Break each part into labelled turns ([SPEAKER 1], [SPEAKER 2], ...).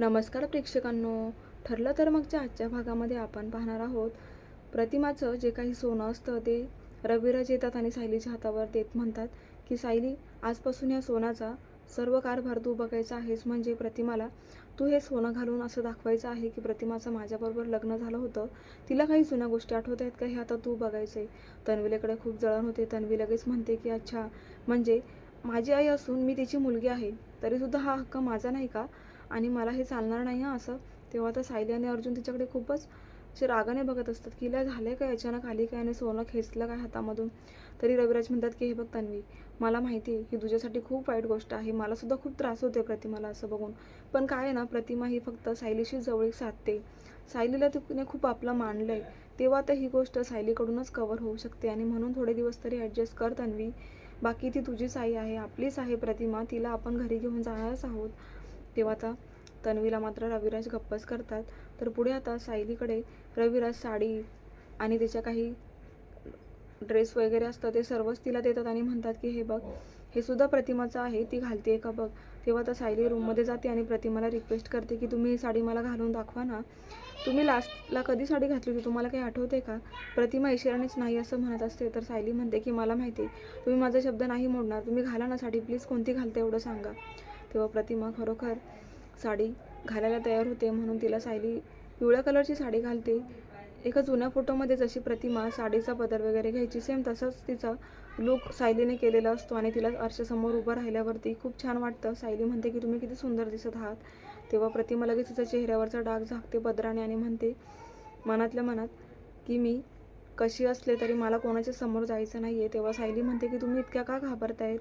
[SPEAKER 1] नमस्कार प्रेक्षकांनो. ठरलं तर मगच्या आजच्या भागामध्ये आपण पाहणार आहोत प्रतिमाचं जे काही सोनं असतं ते रविराज येतात आणि सायलीच्या हातावर देत म्हणतात की सायली आजपासून या सोन्याचा सर्व कारभार तू बघायचा आहेस म्हणजे प्रतिमाला तू हे सोनं घालून असं दाखवायचं आहे की प्रतिमाचं माझ्याबरोबर लग्न झालं होतं. तिला काही जुन्या गोष्टी आठवत आहेत का? हे आता तू बघायचं आहे तन्वीलेकडे खूप जळण होते. तन्वी लगेच म्हणते की अच्छा म्हणजे माझी आई असून मी तिची मुलगी आहे. तरीसुद्धा हा हक्क माझा नाही का? आणि मला हे चालणार नाही हां असं. तेव्हा तर सायली आणि अर्जुन तिच्याकडे खूपच असे रागाने बघत असतात की हिला झालं काय अचानक आली काय आणि सोनं खेचलं काय हातामधून? तरी रविराज म्हणतात की हे बघ तन्वी मला माहिती आहे ही तुझ्यासाठी खूप वाईट गोष्ट आहे. मला सुद्धा खूप त्रास होते प्रतिमाला असं बघून. पण काय आहे ना प्रतिमा ही फक्त सायलीशी जवळीक साधते. सायलीला तिने खूप आपलं मानलं आहे तेव्हा तर ही गोष्ट सायलीकडूनच कवर होऊ शकते आणि म्हणून थोडे दिवस तरी ॲडजस्ट कर तन्वी. बाकी ती तुझीच आई आहे आपलीच आहे प्रतिमा. तिला आपण घरी घेऊन जाणारच आहोत. तेव्हा आता तन्वीला मात्र रविराज गप्पच करतात. तर पुढे आता सायलीकडे रविराज साडी आणि तिच्या काही ड्रेस वगैरे असतं ते सर्वच तिला देतात आणि म्हणतात की हे बघ हे सुद्धा प्रतिमाचं आहे ती घालते का बघ? तेव्हा आता सायली रूममध्ये जाते आणि प्रतिमाला रिक्वेस्ट करते की तुम्ही ही साडी मला घालून दाखवा ना. तुम्ही लास्टला कधी साडी घातली होती? तुम्हाला काही आठवते का? प्रतिमा इशारानेच नाही असं म्हणत असते. तर सायली म्हणते की मला माहिती आहे तुम्ही माझा शब्द नाही मोडणार. तुम्ही घाला ना साडी प्लीज कोणती घालते एवढं सांगा. तेव्हा प्रतिमा खरोखर साडी घालायला तयार होते म्हणून तिला सायली पिवळ्या कलरची साडी घालते. एका जुन्या फोटोमध्ये जशी प्रतिमा साडीचा पदर वगैरे घ्यायची सेम तसंच तिचा लुक सायलीने केलेला असतो आणि तिला आरशासमोर उभं राहिल्यावरती खूप छान वाटतं. सायली म्हणते की तुम्ही किती सुंदर दिसत आहात. तेव्हा प्रतिमा लगेच तिचा चेहऱ्यावरचा डाग झाकते बदराने आणि म्हणते मनातल्या मनात की मी कशी असले तरी मला कोणाच्या समोर जायचं नाही आहे तेव्हा सायली म्हणते की तुम्ही इतक्या का घाबरतायत?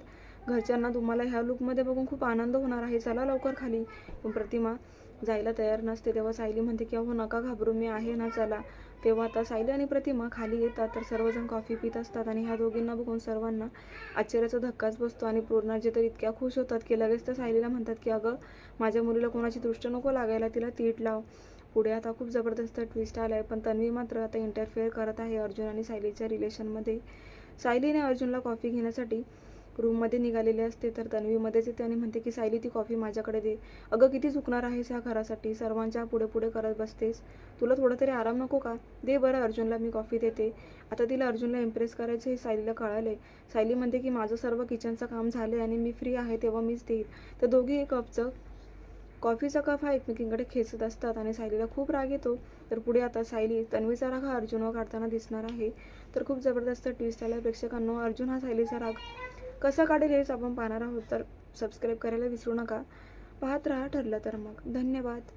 [SPEAKER 1] घरच्यांना तुम्हाला ह्या लुकमध्ये बघून खूप आनंद होणार आहे. चला लवकर खाली. पण प्रतिमा जायला तयार नसते. तेव्हा सायली म्हणते की अहो नका घाबरू. मी आहे ना चला. तेव्हा आता सायली आणि प्रतिमा खाली येतात तर सर्वजण कॉफी पित असतात आणि ह्या दोघींना बघून सर्वांना आश्चर्याचा धक्काच बसतो आणि पूर्णाजी तर इतक्या खुश होतात की लगेच त्या सायलीला म्हणतात की अगं माझ्या मुलीला कोणाची दृष्ट नको लागायला. तिला तीट लाव. पुढे आता खूप जबरदस्त ट्विस्ट आला आहे पण तन्वी मात्र आता इंटरफेअर करत आहे अर्जुन आणि सायलीच्या रिलेशनमध्ये सायलीने अर्जुनला कॉफी घेण्यासाठी रूममध्ये निघालेली असते तर तन्वीमध्येच येते आणि म्हणते की सायली ती कॉफी माझ्याकडे दे. अगं किती चुकणार आहेस ह्या घरासाठी? सर्वांच्या पुढे पुढे करत बसतेस. तुला थोडं तरी आराम नको का? दे बरं अर्जुनला मी कॉफी देते. आता तिला अर्जुनला इम्प्रेस करायचं हे सायलीला कळाले सायली म्हणते की माझं सर्व किचनचं काम झालं आणि मी फ्री आहे तेव्हा मीच देईल. तर दोघी एक कपचं कॉफीचा कप हा एकमेकींकडे खेचत असतात आणि सायलीला खूप राग येतो. तर पुढे आता सायली तन्वीचा राग हा अर्जुनवर काढताना दिसणार आहे. तर खूप जबरदस्त ट्विस्ट आला प्रेक्षकांनो अर्जुन हा सायलीचा राग कसा काढेल हेच आपण पाहणार आहोत. तर सबस्क्राईब करायला विसरू नका. पाहत राहा ठरलं तर मग. धन्यवाद.